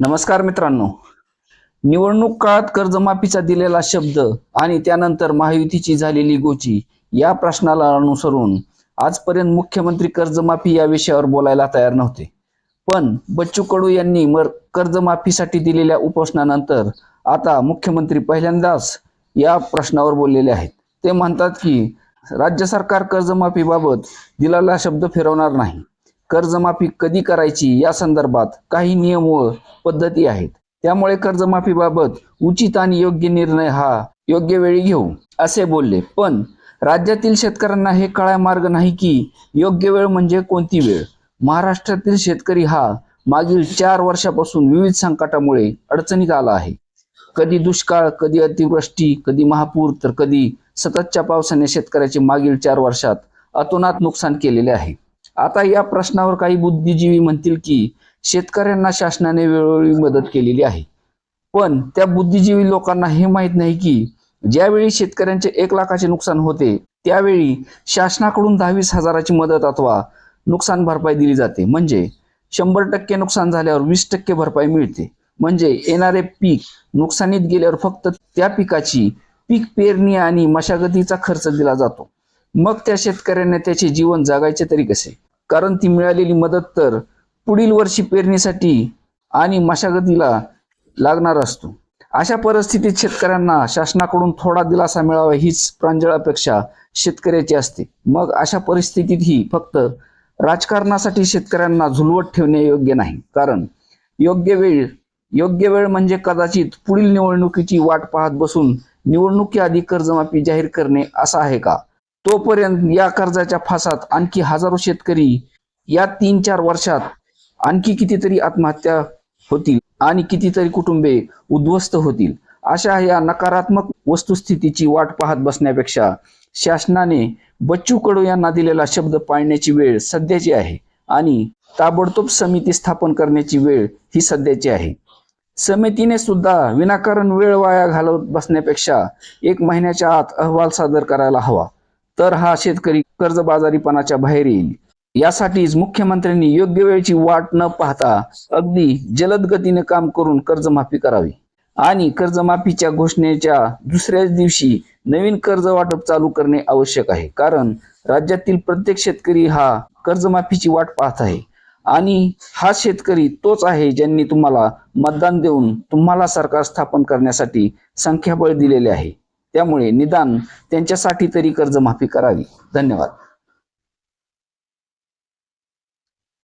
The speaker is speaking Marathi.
नमस्कार मित्रांनो. निवडणूक काळात कर्जमाफीचा दिलेला शब्द आणि त्यानंतर महायुतीची झालेली गोची या प्रश्नाला अनुसरून आजपर्यंत मुख्यमंत्री कर्जमाफी या विषयावर बोलायला तयार नव्हते. पण बच्चू कडू यांनी मर कर्जमाफीसाठी दिलेल्या उपोषणानंतर आता मुख्यमंत्री पहिल्यांदाच या प्रश्नावर बोललेले आहेत. ते म्हणतात की राज्य सरकार कर्जमाफीबाबत दिलेला शब्द फिरवणार नाही. कर्जमाफी कधी करायची या संदर्भात काही नियम व पद्धती आहेत. त्यामुळे कर्जमाफीबाबत उचित आणि योग्य निर्णय हा योग्य वेळी घेऊ असे बोलले. पण राज्यातील शेतकऱ्यांना हे कळाय मार्ग नाही की योग्य वेळ म्हणजे कोणती वेळ? महाराष्ट्रातील शेतकरी हा मागील चार वर्षापासून विविध संकटामुळे अडचणीत आला आहे. कधी दुष्काळ कधी अतिवृष्टी कधी महापूर तर कधी सततच्या पावसाने शेतकऱ्याचे मागील चार वर्षात अतोनात नुकसान केलेले आहे. आता या प्रश्नावर काही बुद्धिजीवी म्हणतील की शेतकऱ्यांना शासनाने वेळोवेळी मदत केलेली आहे. पण त्या बुद्धिजीवी लोकांना हे माहीत नाही की ज्यावेळी शेतकऱ्यांचे एक लाखाचे नुकसान होते त्यावेळी शासनाकडून दहावीस हजाराची मदत अथवा नुकसान भरपाई दिली जाते. म्हणजे शंभर टक्के नुकसान झाल्यावर वीस टक्के भरपाई मिळते. म्हणजे येणारे पीक नुकसानीत गेल्यावर फक्त त्या पिकाची पीक पेरणी आणि मशागतीचा खर्च दिला जातो. मग त्या शेतकऱ्यांना त्याचे जीवन जगायचे तरी कसे? कारण ती मिळालेली मदत तर पुढील वर्षी पेरणीसाठी आणि मशागतीला लागणार असतो. अशा परिस्थितीत शेतकऱ्यांना शासनाकडून थोडा दिलासा मिळावा हीच प्रांजळ अपेक्षा शेतकऱ्याची असते. मग अशा परिस्थितीतही फक्त राजकारणासाठी शेतकऱ्यांना झुलवत ठेवणे योग्य नाही. कारण योग्य वेळ योग्य वेळ म्हणजे कदाचित पुढील निवडणुकीची वाट पाहत बसून निवडणुकीआधी कर्जमाफी जाहीर करणे असं आहे का? तोपर्यंत या कर्जाच्या फासात आणखी हजारो शेतकरी या तीन चार वर्षात आणखी कितीतरी आत्महत्या होतील आणि कितीतरी कुटुंबे उद्ध्वस्त होतील. अशा या नकारात्मक वस्तुस्थितीची वाट पाहत बसण्यापेक्षा शासनाने बच्चू कडू यांना दिलेला शब्द पाळण्याची वेळ सध्याची आहे आणि ताबडतोब समिती स्थापन करण्याची वेळ ही सध्याची आहे. समितीने सुद्धा विनाकारण वेळ वाया घालवत बसण्यापेक्षा एक महिन्याच्या आत अहवाल सादर करायला हवा. तर हा शेतकरी कर्जबाजारीपणाच्या बाहेर येईल. यासाठीच मुख्यमंत्र्यांनी योग्य वेळची वाट न पाहता अगदी जलद गतीने काम करून कर्जमाफी करावी. आणि कर्जमाफीच्या घोषणेच्या दुसऱ्याच दिवशी नवीन कर्ज वाटप चालू करणे आवश्यक आहे. कारण राज्यातील प्रत्येक शेतकरी हा कर्जमाफीची वाट पाहत आहे. आणि हा शेतकरी तोच आहे ज्यांनी तुम्हाला मतदान देऊन तुम्हाला सरकार स्थापन करण्यासाठी संख्याबळ दिलेले आहे. त्यामुळे निदान त्यांच्यासाठी तरी कर्जमाफी करावी. धन्यवाद.